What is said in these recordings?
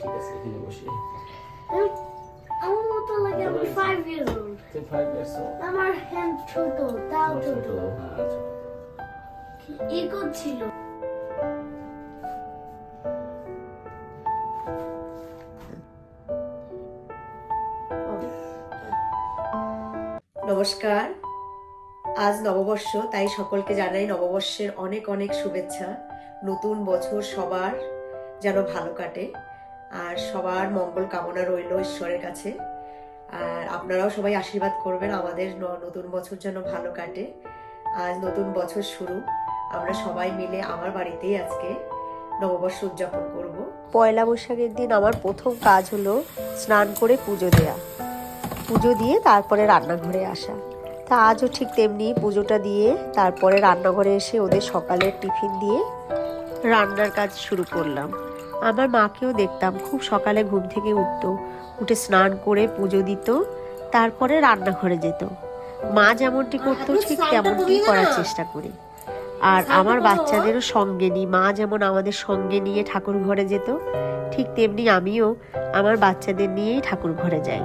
ঠিক আছে এখানে বসি। আমার মতো লাগে আমি five years old years old আমার হ্যান্ড ছোট তাও ছোট। আচ্ছা। ইগো ছিল নমস্কার। আজ নববর্ষ তাই সকলকে জানাই নববর্ষের অনেক অনেক শুভেচ্ছা। নতুন বছর সবার যেন ভালো কাটে। আর সবার মঙ্গল কামনা রইল ঈশ্বরের কাছে। আর আপনারাও সবাই আশীর্বাদ করবেন, আমাদের নতুন বছর যেন ভালো কাটে। আজ নতুন বছর শুরু। আমরা সবাই মিলে আমার বাড়িতেই আজকে নববর্ষ উদযাপন করব। পয়লা বৈশাখের দিন আমার প্রথম কাজ হলো স্নান করে পুজো দেয়া। পুজো দিয়ে তারপরে রান্নাঘরে আসা। তা আজও ঠিক তেমনি পুজোটা দিয়ে তারপরে রান্নাঘরে এসে ওদের সকালের টিফিন দিয়ে রান্নার কাজ শুরু করলাম। আমার মাকেও দেখতাম। খুব সকালে ঘুম থেকে উঠতো। উঠে স্নান করে পুজো দিত তারপরে রান্নাঘরে যেত। মা যেমনটি করতো ঠিক তেমনটি করার চেষ্টা করি। আর আমার বাচ্চাদেরও সঙ্গে নিই মা যেমন আমাদের সঙ্গে নিয়ে ঠাকুর ঘরে যেত ঠিক তেমনি আমিও আমার বাচ্চাদের নিয়েই ঠাকুর ঘরে যাই।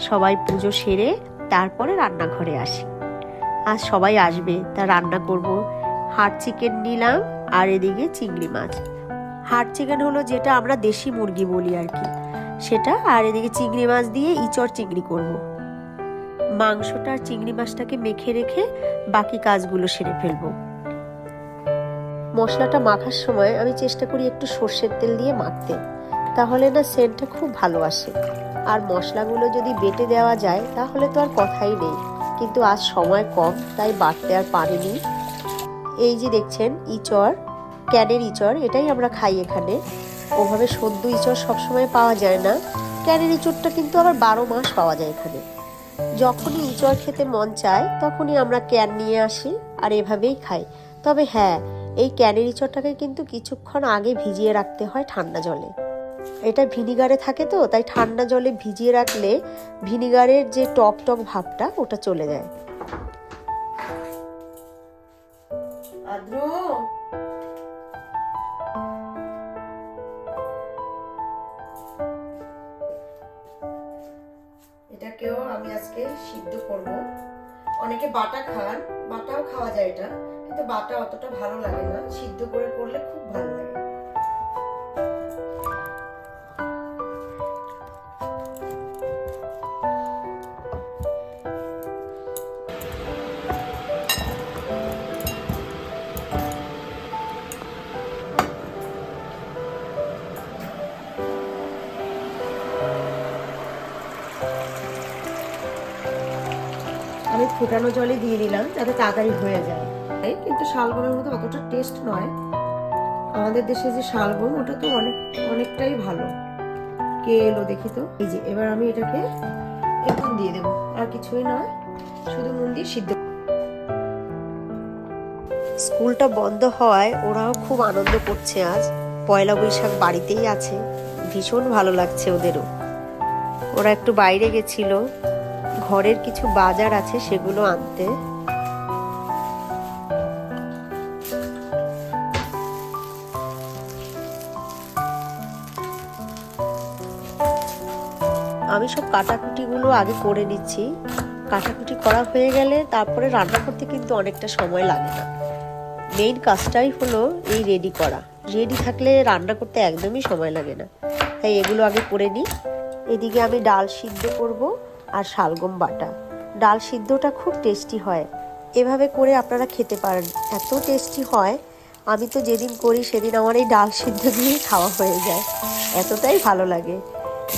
সবাই পুজো সেরে তারপরে রান্নাঘরে আসি। আজ সবাই আসবে তা রান্না করব। হাট চিকেন নিলাম আর এদিকে চিংড়ি মাছ। হাড় চিকেন হলো যেটা আমরা দেশি মুরগি বলি আর কি। সেটা, আর এদিকে চিংড়ি মাছ দিয়ে ইচড় চিংড়ি করব। মাংসটা আর চিংড়ি মাছটাকে মেখে রেখে বাকি কাজগুলো সেরে ফেলব। মশলাটা মাখার সময় আমি চেষ্টা করি একটু সর্ষের তেল দিয়ে মাখতে। তাহলে না সেন্টটা খুব ভালো আসে। আর মশলাগুলো যদি বেটে দেওয়া যায়, তাহলে তো আর কথাই নেই। কিন্তু আজ সময় কম, তাই বাটতে আর পারিনি। এই যে দেখছেন ইচর ক্যানের ইচর এটাই আমরা খাই এখানে। ওভাবে সদ্য ইচর সবসময় পাওয়া যায় না। ক্যানের ইচড়টা কিন্তু আবার বারো মাস পাওয়া যায় এখানে। যখনই ইচড় খেতে মন চায়, তখনই আমরা ক্যান নিয়ে আসি আর এভাবেই খাই। তবে হ্যাঁ এই ক্যানের ইচড়টাকে কিন্তু কিছুক্ষণ আগে ভিজিয়ে রাখতে হয় ঠান্ডা জলে। এটা ভিনিগারে থাকে তো, তাই ঠান্ডা জলে ভিজিয়ে রাখলে ভিনিগারের যে টক টক ভাবটা, ওটা চলে যায়। বাটা খান, বাটাও খাওয়া যায় এটা। কিন্তু বাটা অতটা ভালো লাগে না। সিদ্ধ করে করলে খুব ভালো লাগে। ফুটানো জলে দিয়ে দিলাম যাতে তাড়াতাড়ি হয়ে যায়। কিন্তু শালগমের মতো অতটা টেস্ট নয়। আমাদের দেশে যে শালগম ওটা তো অনেক, অনেকটাই ভালো। কে এলো দেখি তো? এই যে, এবার আমি এটাকে এখন দিয়ে দেবো। আর কিছুই নয়, শুধু নুন দিয়ে সিদ্ধ স্কুলটা বন্ধ হওয়ায় ওরাও খুব আনন্দ করছে আজ। পয়লা বৈশাখ বাড়িতেই আছে। ভীষণ ভালো লাগছে ওদেরও। ওরা একটু বাইরে গেছিল। ঘরের কিছু বাজার আছে, সেগুলো আনতে। আমি সব কাটাকুটিগুলো আগে করে নিচ্ছি। কাটাকুটি করা হয়ে গেলে তারপরে রান্না করতে কিন্তু অনেকটা সময় লাগে না। মেইন কাজটাই হলো এই রেডি করা। রেডি থাকলে রান্না করতে একদমই সময় লাগে না। তাই এগুলো আগে করে নিই। এদিকে আমি ডাল সিদ্ধ করব। আর শালগম বাটা। ডাল সিদ্ধটা খুব টেস্টি হয়। এভাবে করে আপনারা খেতে পারেন। এত টেস্টি হয়, আমি তো যেদিন করি সেদিন আমার এই ডাল সিদ্ধ দিয়েই খাওয়া হয়ে যায়। এতটাই ভালো লাগে।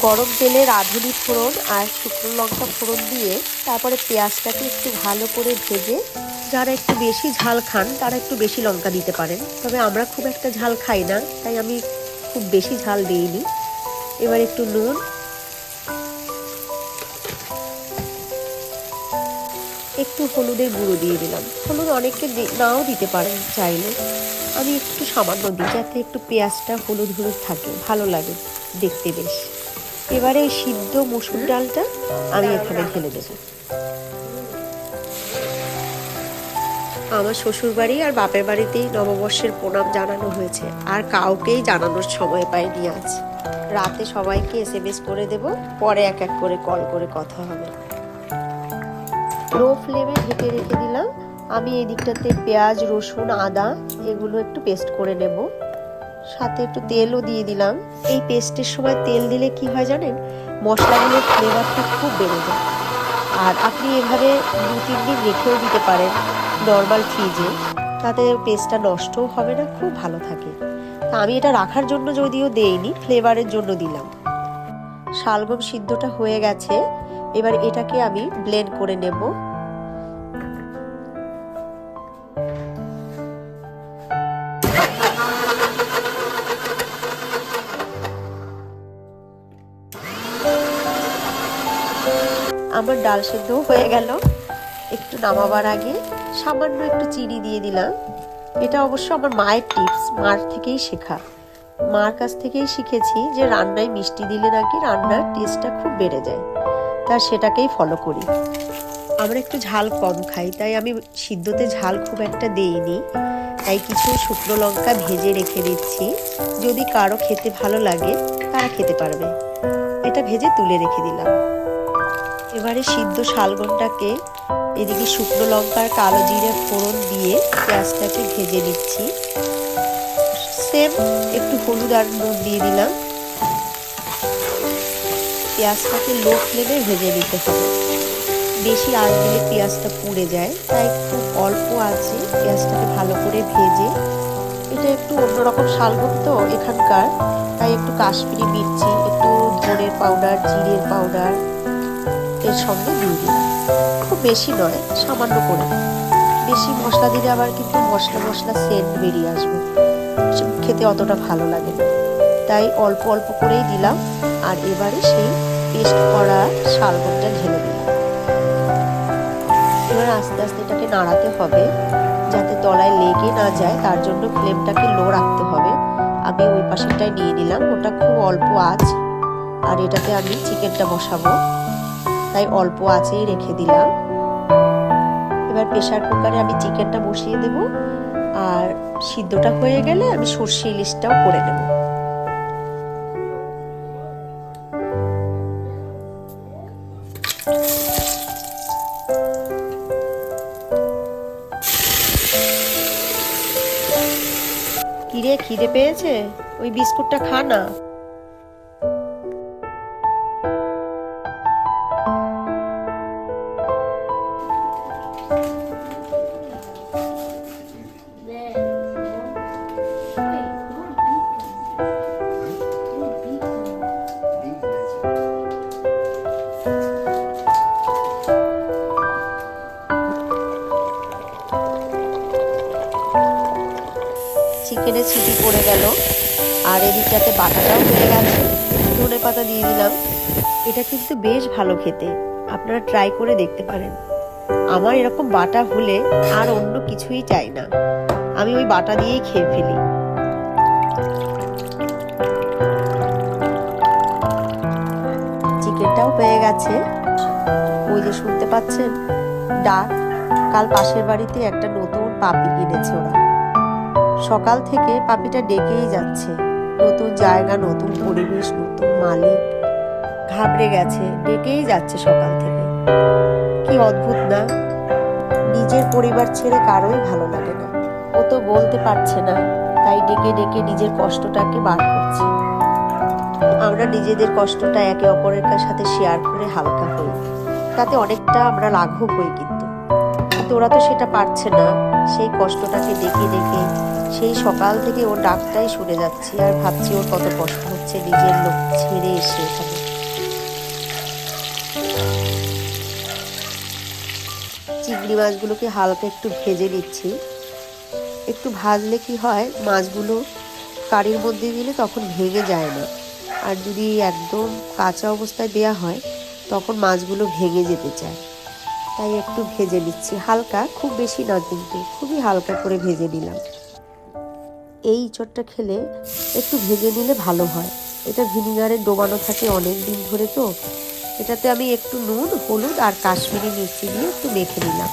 গরম তেলে রাঁধুনি ফোড়ন আর শুকনো লঙ্কা ফোড়ন দিয়ে তারপরে পেঁয়াজটাকে একটু ভালো করে ভেজে, যারা একটু বেশি ঝাল খান তারা একটু বেশি লঙ্কা দিতে পারেন। তবে আমরা খুব একটা ঝাল খাই না, তাই আমি খুব বেশি ঝাল দিইনি। এবার একটু নুন একটু হলুদের গুঁড়ো দিয়ে দিলাম। হলুদ অনেককে নাও দিতে পারেন চাইলে। আমি একটু সামান্য দিই যাতে একটু পেঁয়াজটা হলুদ হলুদ থাকে। ভালো লাগে দেখতে বেশ। এবারে এই সিদ্ধ মুসুর ডালটা আমি এখানে ঢেলে দেবো। আমার শ্বশুর বাড়ি আর বাপের বাড়িতেই নববর্ষের প্রণাম জানানো হয়েছে। আর কাউকেই জানানোর সময় পাইনি আজ। রাতে সবাইকে এস এম এস করে দেব। পরে এক এক করে কল করে কথা হবে। লো ফ্লেমে ঢেকে রেখে দিলাম। আমি এই দিকটাতে পেঁয়াজ, রসুন, আদা এগুলো একটু পেস্ট করে নেব। সাথে একটু তেলও দিয়ে দিলাম। এই পেস্টের সময় তেল দিলে কি হয় জানেন? মশলাগুলোর ফ্লেভারটা খুব বেড়ে যায়। আর আপনি এভাবে দু, তিন দিন রেখেও দিতে পারেন নর্মাল ফ্রিজে তাতে পেস্টটা নষ্টও হবে না, খুব ভালো থাকে। তা আমি এটা রাখার জন্য যদিও দেইনি ফ্লেভারের জন্য দিলাম। শালগম সিদ্ধটা হয়ে গেছে। এবার এটাকে আমি ব্লেন্ড করে নেব। আমার ডাল সেদ্ধও হয়ে গেল। একটু নামাবার আগে সামান্য একটু চিনি দিয়ে দিলাম। এটা অবশ্য আমার মায়ের টিপস মার থেকেই শেখা। মার কাছ থেকেই শিখেছি যে রান্নায় মিষ্টি দিলে নাকি রান্নার টেস্টটা খুব বেড়ে যায়। তা সেটাকেই ফলো করি। আমরা একটু ঝাল কম খাই, তাই আমি সিদ্ধতে ঝাল খুব একটা দেইনি। তাই কিছু শুকনো লঙ্কা ভেজে রেখে দিচ্ছি। যদি কারও খেতে ভালো লাগে, তারা খেতে পারবে। এটা ভেজে তুলে রেখে দিলাম। এবারে সিদ্ধ শালগমটাকে এদিকে শুকনো লঙ্কার কালো জিরে ফোড়ন দিয়ে পেঁয়াজটাকে ভেজে নিচ্ছি। সেম একটু হলুদ আর নুন দিয়ে দিলাম। পেঁয়াজটাকে লো ফ্লেমে ভেজে নিতে হবে। বেশি আঁচ দিলে পেঁয়াজটা পুড়ে যায়, তাই খুব অল্প আছে পেঁয়াজটাকে ভালো করে ভেজে। এটা একটু অন্যরকম শালগম তো এখানকার, তাই একটু কাশ্মীরি মির্চি, একটু ধনের পাউডার জিরের পাউডার এর সঙ্গে দিয়ে দিলাম। খুব বেশি নয়, সামান্য করে। বেশি মশলা দিলে আবার কিন্তু মশলা মশলা সেন্ট বেরিয়ে আসবে। খেতে অতটা ভালো লাগে না। তাই অল্প অল্প করেই দিলাম। আর এবারে সেই পেস্ট করা শালগমটা ঢেলে দিলাম। এবার আস্তে আস্তে এটাকে নাড়াতে হবে, যাতে তলায় লেগে না যায়, তার জন্য ফ্লেমটাকে লো রাখতে হবে। আমি ওই পাশেরটায় নিয়ে নিলাম, ওটা খুব অল্প আঁচ, আর এটাতে আমি চিকেনটা বসাবো। তাই অল্প আঁচেই রেখে দিলাম। এবার প্রেশার কুকারে আমি চিকেনটা বসিয়ে দেব, আর সিদ্ধটা হয়ে গেলে আমি সর্ষে ইলিশটাও করে নেব। পেয়েছে? ওই বিস্কুটটা খা না। বেশ ভালো খেতে। আপনারা ট্রাই করে দেখতে পারেন। আমার এরকম বাটা হলে আর অন্য কিছুই চাই না। আমি ওই বাটা দিয়েই খেয়ে ফেলি। চিকেনটাও হয়ে গেছে। ওই যে শুনতে পাচ্ছেন? ডাক, কাল পাশের বাড়িতে একটা নতুন পাপি কিনেছে ওরা। সকাল থেকে পাপিটা ডেকেই যাচ্ছে। নতুন জায়গা, নতুন পরিবেশ, নতুন মালিক। ঘাবড়ে গেছে, ডেকেই যাচ্ছে সকাল থেকে। কি অদ্ভুত না? নিজের পরিবার ছেড়ে কারোই ভালো লাগে না। ও তো বলতে পারছে না, তাই ডেকে ডেকে নিজের কষ্টটাকে বার করছে। আমরা নিজেদের কষ্টটা একে অপরের সাথে শেয়ার করে হালকা হই। তাতে অনেকটা আমরা লাঘব হই কিন্তু। কিন্তু ওরা তো সেটা পারছে না, সেই কষ্টটাকে ডেকে ডেকে সেই সকাল থেকে ওর ডাকটাই শুনে যাচ্ছি আর ভাবছি ওর কত কষ্ট হচ্ছে নিজের লোক ছেড়ে এসে এখানে। চিংড়ি মাছগুলোকে হালকা একটু ভেজে নিচ্ছি। একটু ভাজলে কি হয়, মাছগুলো কারির মধ্যে দিলে তখন ভেঙে যায় না। আর যদি একদম কাঁচা অবস্থায় দেয়া হয়, তখন মাছগুলো ভেঙে যেতে চায়। তাই একটু ভেজে নিচ্ছি। হালকা, খুব বেশি না কিন্তু, খুবই হালকা করে ভেজে নিলাম। এই ইঁচড়টা খেলে একটু ভেজে নিলে ভালো হয়। এটা ভিনিগারে ডোবানো থাকে অনেক দিন ধরে তো এটাতে আমি একটু নুন, হলুদ আর কাশ্মীরি মির্চি দিয়ে একটু মেখে নিলাম।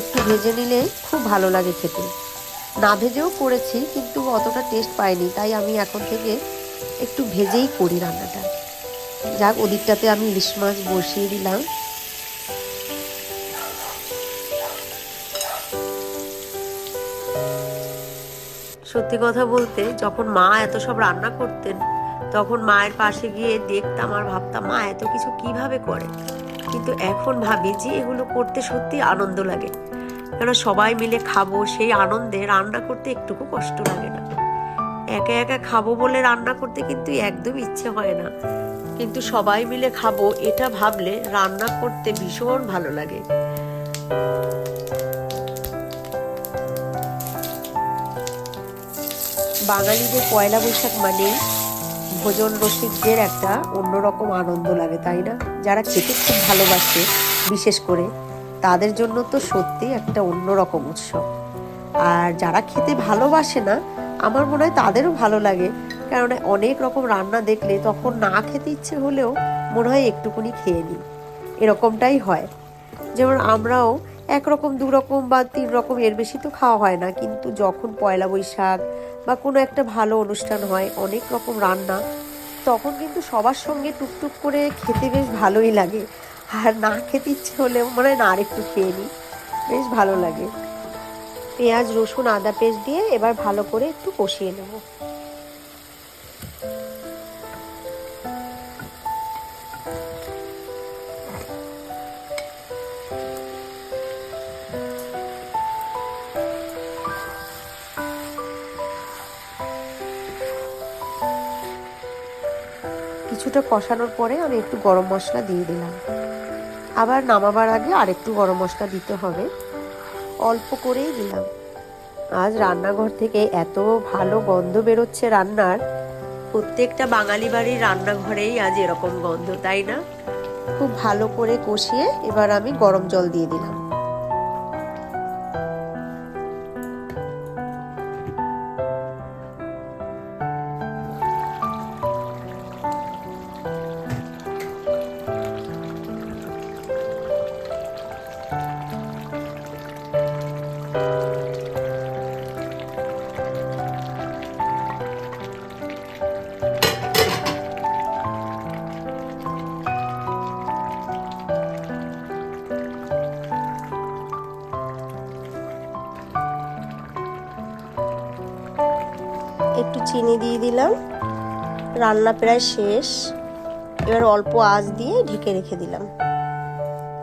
একটু ভেজে নিলে খুব ভালো লাগে খেতে। না ভেজেও করেছি, কিন্তু অতটা টেস্ট পাইনি, তাই আমি এখন থেকে একটু ভেজেই করি রান্নাটা। যাক, ওদিকটাতে আমি ইলিশ মাছ বসিয়ে দিলাম। সত্যি কথা বলতে, যখন মা এত সব রান্না করতেন তখন মায়ের পাশে গিয়ে দেখতাম আর ভাবতাম, মা, এত কিছু কীভাবে করে? কিন্তু এখন ভাবি যে এগুলো করতে সত্যি আনন্দ লাগে। কেন সবাই মিলে খাব সেই আনন্দে রান্না করতে একটুকু কষ্ট লাগে না। একা একা খাব বলে রান্না করতে কিন্তু একদম ইচ্ছে হয় না। কিন্তু সবাই মিলে খাব এটা ভাবলে রান্না করতে ভীষণ ভালো লাগে। বাঙালিদের পয়লা বৈশাখ মানেই ভোজন রসিকদের একটা অন্যরকম আনন্দ লাগে, তাই না? যারা খেতে খুব ভালোবাসে, বিশেষ করে, তাদের জন্য তো সত্যি একটা অন্যরকম উৎসব। আর যারা খেতে ভালোবাসে না, আমার মনে হয় তাদেরও ভালো লাগে। কারণ অনেক রকম রান্না দেখলে তখন না খেতে ইচ্ছে হলেও মনে হয় একটুকুনি খেয়ে নিই। এরকমটাই হয়। যেমন আমরাও একরকম দু রকম বা তিন রকম এর বেশি তো খাওয়া হয় না। কিন্তু যখন পয়লা বৈশাখ বা কোনো একটা ভালো অনুষ্ঠান হয়, অনেক রকম রান্না, তখন কিন্তু সবার সঙ্গে টুকটুক করে খেতে বেশ ভালোই লাগে। আর না খেতে ইচ্ছে হলেও মনে হয় না আরেকটু খেয়ে নিই। বেশ ভালো লাগে। পেঁয়াজ, রসুন, আদা পেস্ট দিয়ে এবার ভালো করে একটু কষিয়ে নেব। কিছুটা কষানোর পরে আমি একটু গরম মশলা দিয়ে দিলাম। আবার নামাবার আগে আরেকটু গরম মশলা দিতে হবে। অল্প করেই দিলাম। আজ রান্নাঘর থেকে এত ভালো গন্ধ বেরোচ্ছে রান্নার। প্রত্যেকটা বাঙালি বাড়ির রান্নাঘরেই আজ এরকম গন্ধ, তাই না? খুব ভালো করে কষিয়ে এবার আমি গরম জল দিয়ে দিলাম। চিনি দিয়ে দিলাম। রান্না প্রায় শেষ। এবার অল্প আঁচ দিয়ে ঢেকে রেখে দিলাম।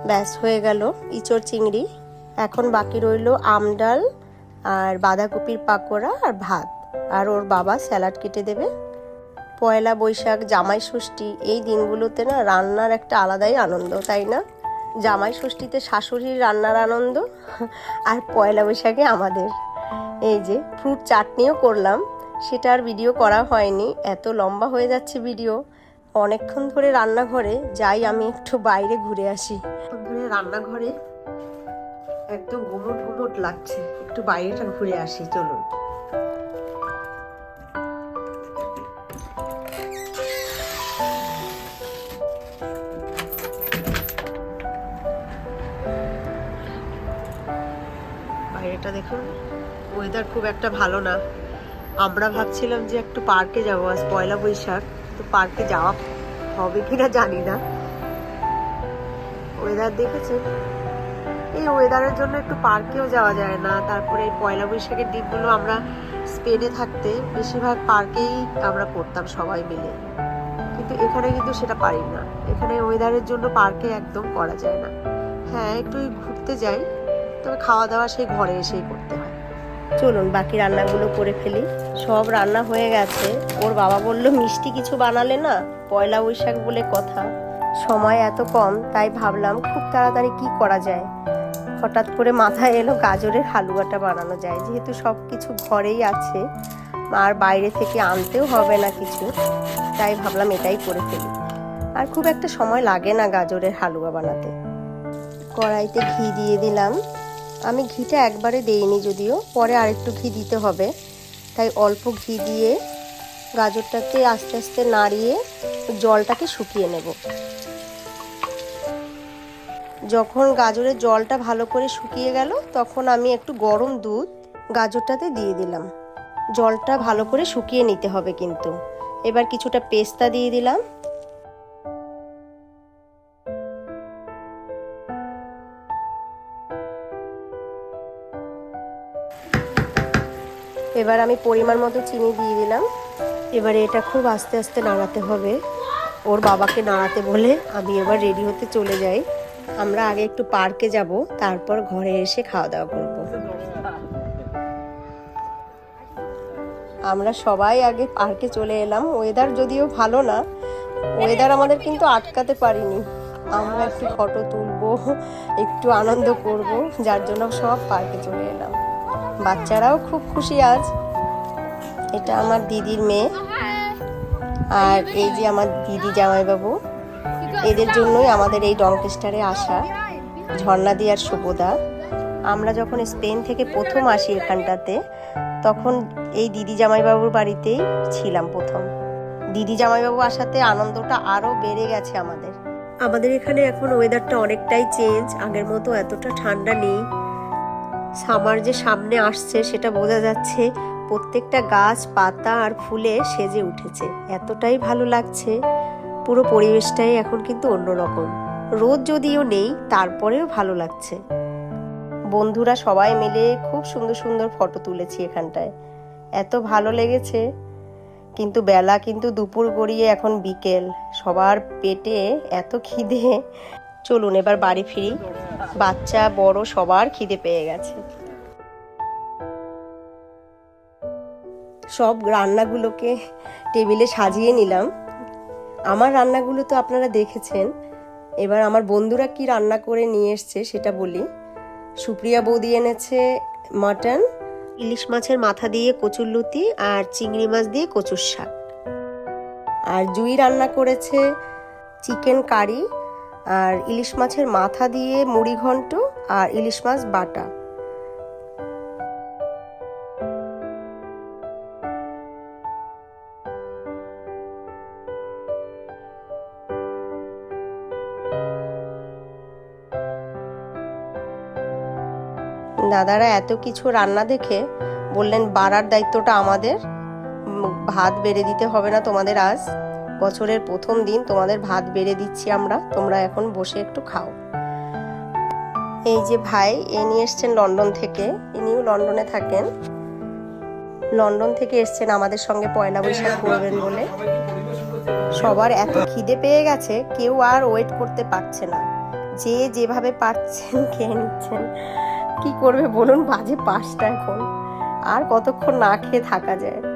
ব্যাস, হয়ে গেল ইচড় চিংড়ি। এখন বাকি রইল আম ডাল আর বাঁধাকপির পাকোড়া আর ভাত। আর ওর বাবা স্যালাড কেটে দেবে। পয়লা বৈশাখ, জামাই ষষ্ঠী, এই দিনগুলোতে না রান্নার একটা আলাদাই আনন্দ, তাই না? জামাই ষষ্ঠীতে শাশুড়ির রান্নার আনন্দ আর পয়লা বৈশাখে আমাদের। এই যে, ফ্রুট চাটনিও করলাম। সেটা আর ভিডিও করা হয়নি। এত লম্বা হয়ে যাচ্ছে ভিডিও অনেকক্ষণ ধরে রান্নাঘরে যাই আমি একটু বাইরে ঘুরে আসি। ধরে রান্নাঘরে একদম ঘুমট ঘুমট লাগছে। একটু বাইরেটা ঘুরে আসি, চলুন। বাইরেটা দেখুন ওয়েদার খুব একটা ভালো না। আমরা ভাবছিলাম যে একটু পার্কে যাব, আজ পয়লা বৈশাখ, তো পার্কে যাওয়া হবে কিনা জানি না। ওয়েদার দেখেছেন? এই ওয়েদারের জন্য একটু পার্কেও যাওয়া যায় না। তারপরে এই পয়লা বৈশাখের দিনগুলো আমরা স্পেনে থাকতে বেশিরভাগ পার্কেই আমরা করতাম সবাই মিলে। কিন্তু এখানে কিন্তু সেটা পারি না। এখানে ওয়েদারের জন্য পার্কে একদম করা যায় না। হ্যাঁ একটু ঘুরতে যাই, তবে খাওয়া দাওয়া সেই ঘরে এসেই করতে হয়। চলুন বাকি রান্নাগুলো করে ফেলি। সব রান্না হয়ে গেছে। ওর বাবা বলল, মিষ্টি কিছু বানালে না? পয়লা বৈশাখ বলে কথা। সময় এত কম, তাই ভাবলাম খুব তাড়াতাড়ি কি করা যায়? হঠাৎ করে মাথায় এলো গাজরের হালুয়াটা বানানো যায়। যেহেতু সব কিছু ঘরেই আছে, আর বাইরে থেকে আনতেও হবে না কিছু, তাই ভাবলাম এটাই করে ফেলি। আর খুব একটা সময় লাগে না গাজরের হালুয়া বানাতে। কড়াইতে ঘি দিয়ে দিলাম। আমি ঘিটা একবারে দেইনি যদিও, পরে আরেকটু ঘি দিতে হবে। তাই অল্প ঘি দিয়ে গাজরটাকে আস্তে আস্তে নাড়িয়ে জলটাকে শুকিয়ে নেব। যখন গাজরের জলটা ভালো করে শুকিয়ে গেল, তখন আমি একটু গরম দুধ গাজরটাতে দিয়ে দিলাম। জলটা ভালো করে শুকিয়ে নিতে হবে কিন্তু। এবার কিছুটা পেস্তা দিয়ে দিলাম। এবার আমি পরিমাণ মতো চিনি দিয়ে দিলাম। এবারে এটা খুব আস্তে আস্তে নাড়াতে হবে। ওর বাবাকে নাড়াতে বলে আমি এবার রেডি হতে চলে যাই। আমরা আগে একটু পার্কে যাব, তারপর ঘরে এসে খাওয়া দাওয়া করব। আমরা সবাই আগে পার্কে চলে এলাম। ওয়েদার যদিও ভালো না ওয়েদার আমাদের কিন্তু আটকাতে পারিনি। আমরা একটু ফটো তুলবো, একটু আনন্দ করব, যার জন্য সব পার্কে চলে এলাম। বাচ্চারাও খুব খুশি আজ। এটা আমার দিদির মেয়ে। আর এই যে আমার দিদি জামাইবাবু, এদের জন্যই আমাদের এই ডংকেস্টারে আসা ঝর্ণাদি আর শুভদা আমরা যখন স্পেন থেকে প্রথম আসি এখানটাতে, তখন এই দিদি জামাইবাবুর বাড়িতেই ছিলাম প্রথম। দিদি জামাইবাবু আসাতে আনন্দটা আরও বেড়ে গেছে আমাদের। আমাদের এখানে এখন ওয়েদারটা অনেকটাই চেঞ্জ আগের মতো এতটা ঠান্ডা নেই। সামার যে সামনে আসছে, সেটা বোঝা যাচ্ছে প্রত্যেকটা গাছ, পাতা আর ফুলে সেজে উঠেছে। এতটাই ভালো লাগছে। পুরো পরিবেশটাই এখন কিন্তু অন্যরকম। রোদ যদিও নেই, তারপরেও ভালো লাগছে। বন্ধুরা সবাই মিলে খুব সুন্দর সুন্দর ফটো তুলেছি এখানটায়। এত ভালো লেগেছে। কিন্তু বেলা কিন্তু দুপুর গড়িয়ে এখন বিকেল। সবার পেটে এত খিদে। চলুন এবার বাড়ি ফিরি। বাচ্চা, বড়, সবার খিদে পেয়ে গেছে। সব রান্নাগুলোকে টেবিলে সাজিয়ে নিলাম। আমার রান্নাগুলো তো আপনারা দেখেছেন। এবার আমার বন্ধুরা কি রান্না করে নিয়ে এসছে সেটা বলি। সুপ্রিয়া বৌদি এনেছে মাটন, ইলিশ মাছের মাথা দিয়ে কচুরলুতি আর চিংড়ি মাছ দিয়ে কচুর শাক। আর জুই রান্না করেছে চিকেন কারি আর ইলিশ মাছের মাথা দিয়ে মুড়ি ঘন্ট আর ইলিশ মাছ বাটা। দাদারা এত কিছু রান্না দেখে বললেন, বাড়ার দায়িত্বটা আমাদের। ভাত বেড়ে দিতে হবে না তোমাদের আজ। বছরের প্রথম দিন তোমাদের ভাত বেড়ে দিচ্ছি আমরা, তোমরা এখন বসে একটু খাও। এই যে ভাই, এ নিয়ে এসছেন লন্ডন থেকে, ইনিও লন্ডনে থাকেন। লন্ডন থেকে এসছেন, আমাদের সঙ্গে পয়লা বৈশাখ করবেন বলে। সবার এত খিদে পেয়ে গেছে, কেউ আর ওয়েট করতে পারছে না। যে যেভাবে পারছেন, খেয়ে নিচ্ছেন। কি করবে বলুন, বাজে পাঁচটা এখন। আর কতক্ষণ না খেয়ে থাকা যায়।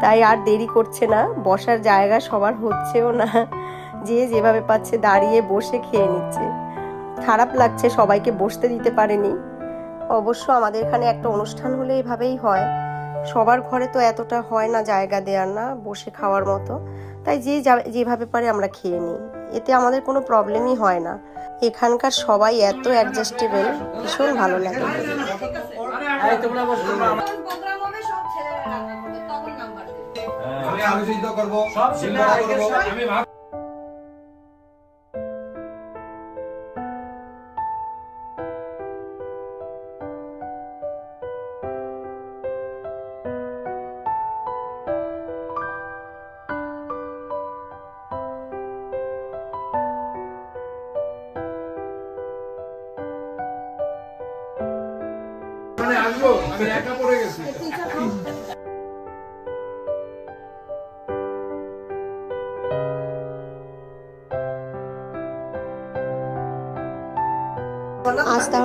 তাই আর দেরি করছে না। বসার জায়গা সবার হচ্ছেও না। যে যেভাবে পাচ্ছে দাঁড়িয়ে বসে খেয়ে নিচ্ছে। খারাপ লাগছে সবাইকে বসতে দিতে পারেনি। অবশ্য আমাদের এখানে একটা অনুষ্ঠান হলে এভাবেই হয়। সবার ঘরে তো এতটা হয় না জায়গা দেওয়ার না, বসে খাওয়ার মতো। তাই যে যেভাবে পারে আমরা খেয়ে নিই। এতে আমাদের কোনো প্রবলেমই হয় না। এখানকার সবাই এত অ্যাডজাস্টেবল ভীষণ ভালো লাগে। আমি আলু সিদ্ধ করব সব একে করব। আমি ভাব মানে আসব আমি একা পড়ে গেছি।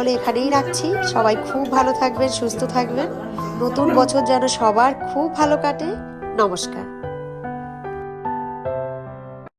তাহলে এখানেই রাখছি। সবাই খুব ভালো থাকবেন, সুস্থ থাকবেন। নতুন বছর যেন সবার খুব ভালো কাটে। নমস্কার।